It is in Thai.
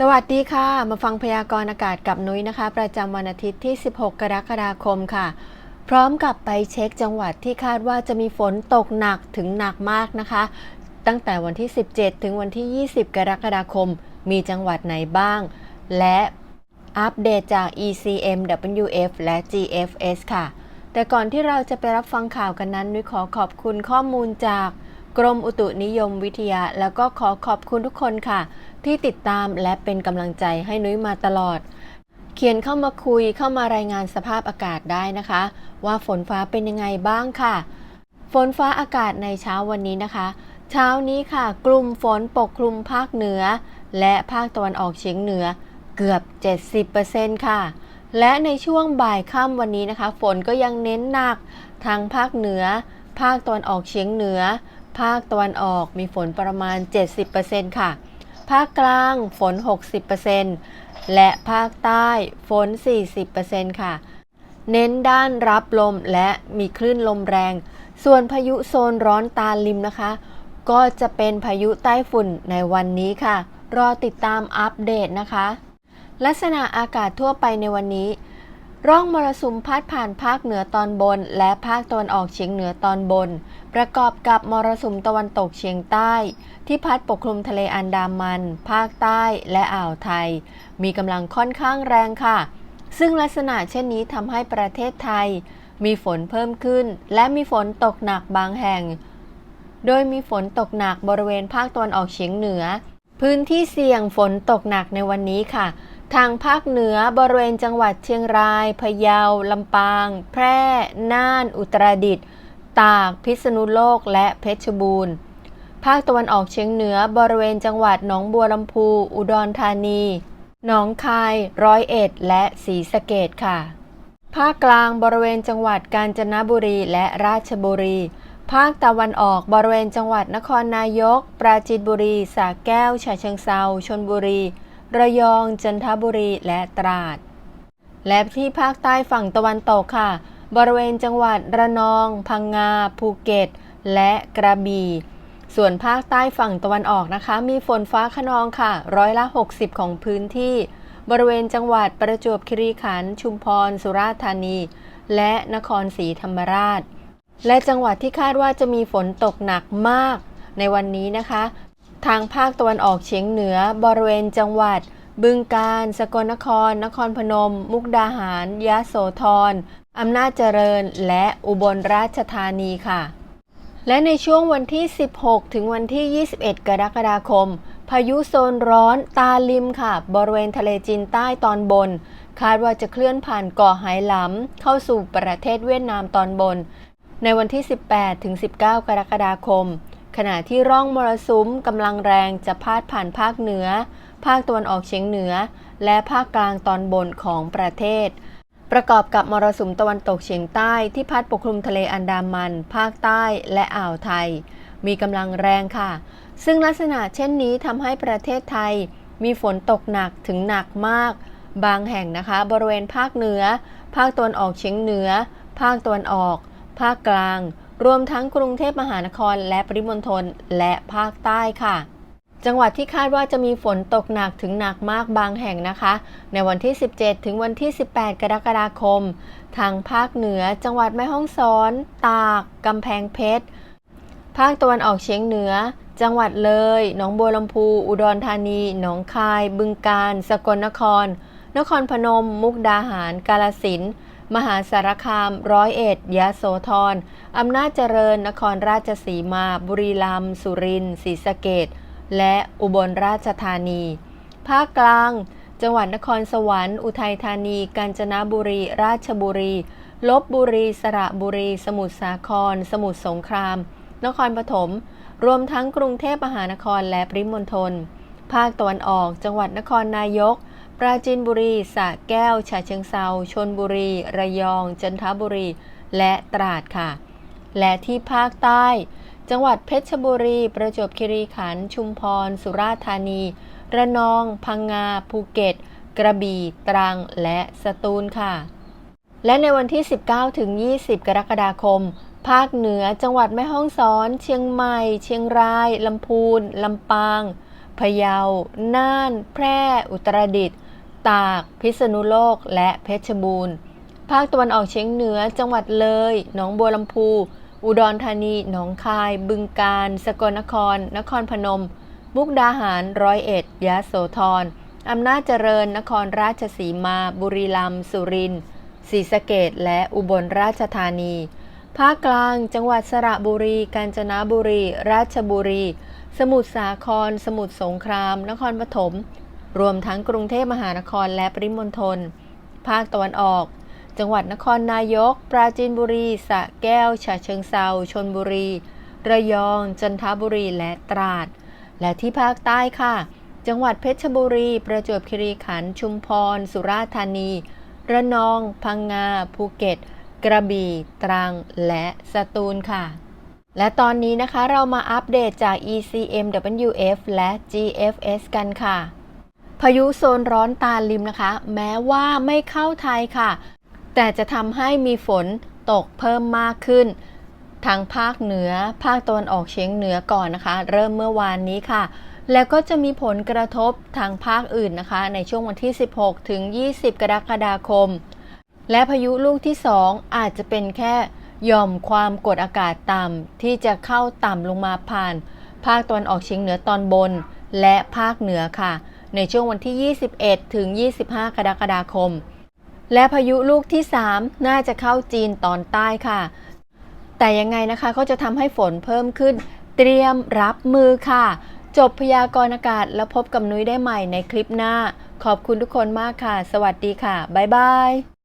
สวัสดีค่ะ มาฟังพยากรณ์อากาศกับนุ้ยนะคะ ประจำวันอาทิตย์ที่ 16 กรกฎาคมค่ะ พร้อมกับไปเช็คจังหวัดที่คาดว่าจะมีฝนตกหนักถึงหนักมากนะคะ ตั้งแต่วันที่ 17 ถึงวันที่ 20 กรกฎาคม มีจังหวัดไหนบ้าง และอัปเดตจาก ECM WF และ GFS ค่ะ แต่ก่อนที่เราจะไปรับฟังข่าวกันนั้นนุ้ยขอขอบคุณข้อมูลจาก กรมอุตุนิยมวิทยา แล้วก็ขอขอบคุณทุกคนค่ะ ที่ติดตามและเป็นกำลังใจให้นุ้ยมาตลอด เขียนเข้ามาคุยเข้ามารายงานสภาพอากาศได้นะคะ ว่าฝนฟ้าเป็นยังไงบ้างค่ะ ฝนฟ้าอากาศในเช้าวันนี้นะคะ เช้านี้ค่ะ กลุ่มฝนปกคลุมภาคเหนือ และภาคตะวันออกเฉียงเหนือเกือบ 70%ค่ะ และในช่วงบ่ายค่ำวันนี้นะคะ ฝนก็ยังเน้นหนักทางภาคเหนือ ภาคตะวันออกเฉียงเหนือ ภาคตะวันออกมีฝนประมาณ 70%ค่ะ ภาคกลางฝน 60%และภาคใต้ฝน 40%ค่ะ เน้นด้านรับลมและมีคลื่นลมแรง ส่วนพายุโซนร้อนตาลิมนะคะ ก็จะเป็นพายุใต้ฝุ่นในวันนี้ค่ะ รอติดตามอัปเดตนะคะ ลักษณะอากาศทั่วไปในวันนี้ร่องมรสุมพัดผ่านภาคเหนือตอนบน และภาคตะวันออกเฉียงเหนือตอนบน ประกอบกับมรสุมตะวันตกเฉียงใต้ ที่พัดปกคลุมทะเลอันดามัน ภาคใต้และอ่าวไทย มีกำลังค่อนข้างแรงค่ะ ซึ่งลักษณะเช่นนี้ทำให้ประเทศไทย มีฝนเพิ่มขึ้น และมีฝนตกหนักบางแห่ง โดยมีฝนตกหนักบริเวณภาคตะวันออกเฉียงเหนือ พื้นที่เสี่ยงฝนตกหนักในวันนี้ค่ะ ทางภาคเหนือบริเวณจังหวัดเชียงราย พะเยาลำปาง แพร่ น่าน อุตรดิตถ์ ตาก พิษณุโลก และเพชรบูรณ์ ภาคตะวันออกเฉียงเหนือบริเวณจังหวัดหนองบัวลำพู อุดรธานี หนองคาย ร้อยเอ็ด และศรีสะเกดค่ะ ภาคกลางบริเวณจังหวัดกาญจนบุรีและราชบุรี ภาคตะวันออกบริเวณจังหวัดนครนายก ปราจีนบุรี สระแก้ว ฉะเชิงเซาชนบุรี ระยอง จันทบุรี และตราด และที่ภาคใต้ฝั่งตะวันตกค่ะ บริเวณจังหวัดระนอง พังงา ภูเก็ต และกระบี่ ส่วนภาคใต้ฝั่งตะวันออกนะคะ มีฝนฟ้าขนองค่ะ ร้อยละ 60 ของพื้นที่ บริเวณจังหวัดประจวบคีรีขันธ์ ชุมพร สุราษฎร์ธานี และนครศรีธรรมราช และจังหวัดที่คาดว่าจะมีฝนตกหนักมาก ในวันนี้นะคะ ทางภาคตะวันออกเฉียงเหนือ บริเวณจังหวัดบึงกาฬ สกลนคร นครพนม มุกดาหาร ยะโสธร อำนาจเจริญและอุบลราชธานีค่ะ และในช่วงวันที่ 16 ถึงวันที่ 21 กรกฎาคม พายุโซนร้อนตาลิมค่ะ บริเวณทะเลจีนใต้ตอนบน คาดว่าจะเคลื่อนผ่านเกาะไหหลำเข้าสู่ประเทศเวียดนามตอนบน ในวันที่ 18 ถึง 19 กรกฎาคม ขณะที่ร่องมรสุมกำลังแรงจะพาดผ่านภาคเหนือ ภาคตะวันออกเฉียงเหนือ และภาคกลางตอนบนของประเทศ ประกอบกับมรสุมตะวันตกเฉียงใต้ที่พัดปกคลุมทะเลอันดามัน ภาคใต้และอ่าวไทย มีกำลังแรงค่ะ ซึ่งลักษณะเช่นนี้ทำให้ประเทศไทย มีฝนตกหนักถึงหนักมาก บางแห่งนะคะ บริเวณภาคเหนือ ภาคตะวันออกเฉียงเหนือ ภาคตะวันออก ภาคกลาง รวมทั้งกรุงเทพมหานครและปริมณฑลและภาคใต้ค่ะ จังหวัดที่คาดว่าจะมีฝนตกหนักถึงหนักมากบางแห่งนะคะ ในวันที่ 17 ถึงวันที่ 18 กรกฎาคม ทางภาคเหนือ จังหวัดแม่ฮ่องสอน ตาก กำแพงเพชร ภาคตะวันออกเฉียงเหนือ จังหวัดเลย หนองบัวลำพู อุดรธานี หนองคาย บึงกาฬ สกลนคร นครพนม มุกดาหาร กาลสินธุ์มหาสารคาม ร้อยเอ็ด ยะโสธร อำนาจเจริญ นครราชสีมา บุรีรัมย์ สุรินทร์ ศรีสะเกด และอุบลราชธานี ภาคกลาง จังหวัดนครสวรรค์ อุทัยธานี กาญจนบุรี ราชบุรี ลบบุรี สระบุรี สมุทรสาคร สมุทรสงคราม นครปฐม รวมทั้งกรุงเทพมหานครและปริมณฑล ภาคตะวันออก จังหวัดนครนายก ปราจีนบุรี สระแก้ว ฉะเชิงเซา ชนบุรี ระยอง จันทบุรี และตราดค่ะ และที่ภาคใต้ จังหวัดเพชรบุรี ประจวบคีรีขันธ์ชุมพร สุราษฎร์ธานี ระนอง พังงา ภูเก็ต กระบี่ ตรัง และสตูลค่ะ และในวันที่ 19ถึง20 กรกฎาคม ภาคเหนือ จังหวัดแม่ฮ่องสอน เชียงใหม่ เชียงราย ลำพูน ลำปาง พะเยา น่าน แพร่ อุตรดิตถ์ ตาก พิษณุโลก และเพชรบูรณ์ ภาคตะวันออกเฉียงเหนือ จังหวัดเลย หนองบัวลำพู อุดรธานี หนองคาย บึงกาฬ สกลนคร นครพนม มุกดาหาร ร้อยเอ็ด ยะโสธร อำนาจเจริญ นครราชสีมา บุรีรัมย์ สุรินทร์ ศรีสะเกดและอุบลราชธานี ภาคกลาง จังหวัดสระบุรี กาญจนบุรี ราชบุรี สมุทรสาคร สมุทรสงคราม นครปฐม รวมทั้งกรุงเทพมหานครและปริมณฑล ภาคตะวันออก จังหวัดนครนายก ปราจีนบุรีสระแก้ว ฉะเชิงเซาชนบุรี ระยอง จันทบุรี และตราด และที่ภาคใต้ค่ะ จังหวัดเพชรบุรี ประจวบคีรีขันธ์ ชุมพร สุราษฎร์ธานี ระนอง พังงา ภูเก็ต กระบี่ ตรัง และสตูลค่ะ และตอนนี้นะคะเรามาอัปเดตจาก ECMWF และ GFS กันค่ะ พายุโซนร้อนตาลิมนะคะ แม้ว่าไม่เข้าไทยค่ะ แต่จะทำให้มีฝนตกเพิ่มมากขึ้นทางภาคเหนือ ภาคตะวันออกเฉียงเหนือก่อนนะคะ เริ่มเมื่อวานนี้ค่ะ แล้วก็จะมีผลกระทบทางภาคอื่นนะคะ ในช่วงวันที่ 16 ถึง 20 กรกฎาคม และพายุลูกที่ 2 อาจจะเป็นแค่ย่อมความกดอากาศต่ำที่จะเข้าต่ำลงมาผ่าน ภาคตะวันออกเฉียงเหนือตอนบน และภาคเหนือค่ะ ในช่วงวันที่ 21 ถึง 25 กรกฎาคม และพายุลูกที่ 3 น่าจะเข้าจีนตอนใต้ค่ะ แต่ยังไงนะคะก็จะทำให้ฝนเพิ่มขึ้น เตรียมรับมือค่ะ จบพยากรณ์อากาศแล้วพบกับนุ้ยได้ใหม่ในคลิปหน้า ขอบคุณทุกคนมากค่ะ สวัสดีค่ะ บ๊ายบาย